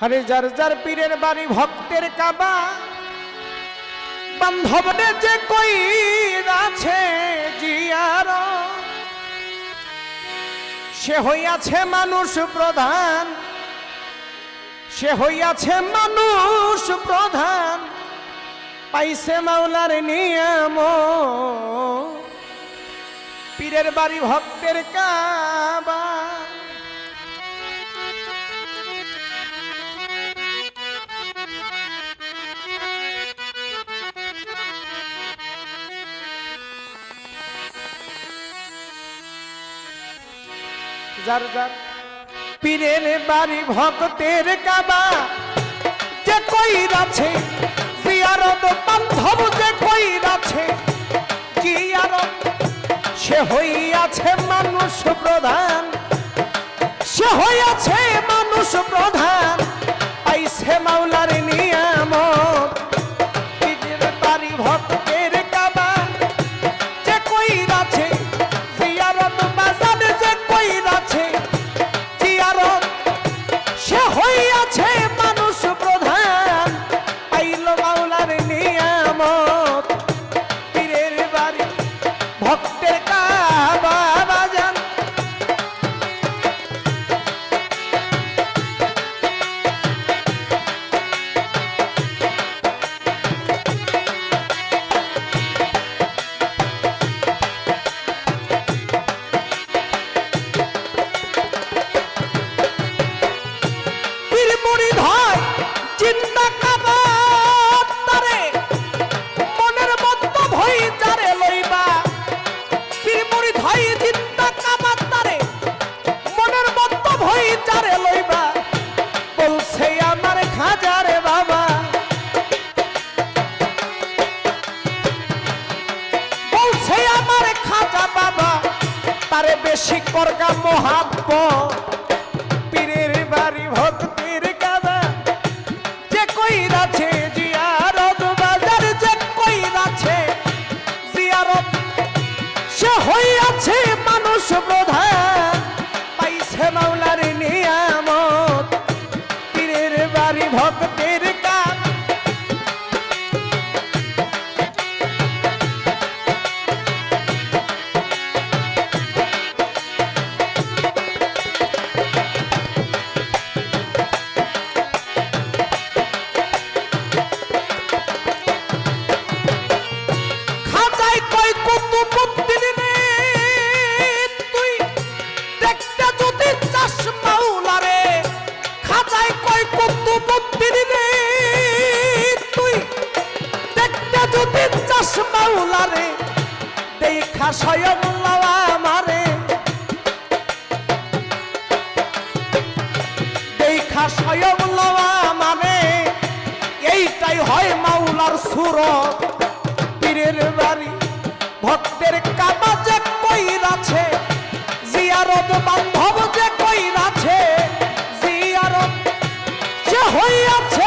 হরে যার যার পীরের বাড়ি ভক্তের কাবা, বান্ধবনে যে কই আছে জিয়ার সে হইয়াছে মানুষ প্রধান, সে হইয়াছে মানুষ প্রধান, পাইছে মাওলার নিয়ম। পীরের বাড়ি ভক্তের কাবা যার যার। পীরের বাড়ি ভক্তের কাবা, যে কই আছে জিয়ারত বান্ধব যে কই আছে জিয়ারত সে হইয়াছে মানুষ প্রধান, সে হইয়াছে মানুষ প্রধান। হইয়াছে মানুষ প্রধান। পাইল মাওলার নিয়ামত। পীরের বাড়ি ভক্তের কাবা তারে বেশি করগা মাওলা রে দেখা স্বয়ং আমারে। দেখা স্বয়ং মানে এইটাই হয় মাওলার সুরত। পীরের বাড়ি, ভক্তের কাবা যে কই আছে জিয়ারত বান্ধব যে কই আছে জিয়ারত যে হইয়াছে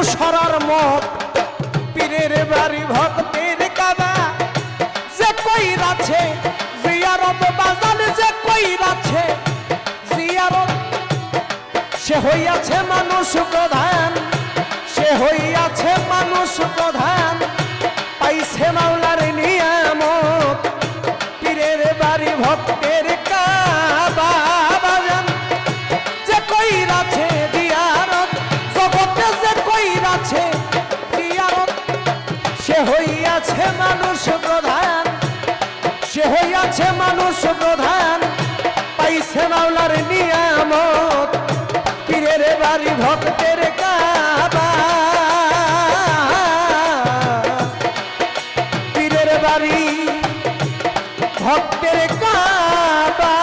কুসরার মত। পীরের বাড়ি ভক্তের কাদা। যে কই রাছে জিয়ারত বাজার যে কই রাছে জিয়ারত। সে হইয়াছে মানুষ প্রধান, সে হইয়াছে মানুষ প্রধান। আছে সে হইয়াছে মানুষ প্রধান। সে হইয়াছে মানুষ প্রধান। পাইছে মাওলার নিয়ামত। পীরের বাড়ি ভক্তের কাবা। পীরের বাড়ি ভক্তের কাবা।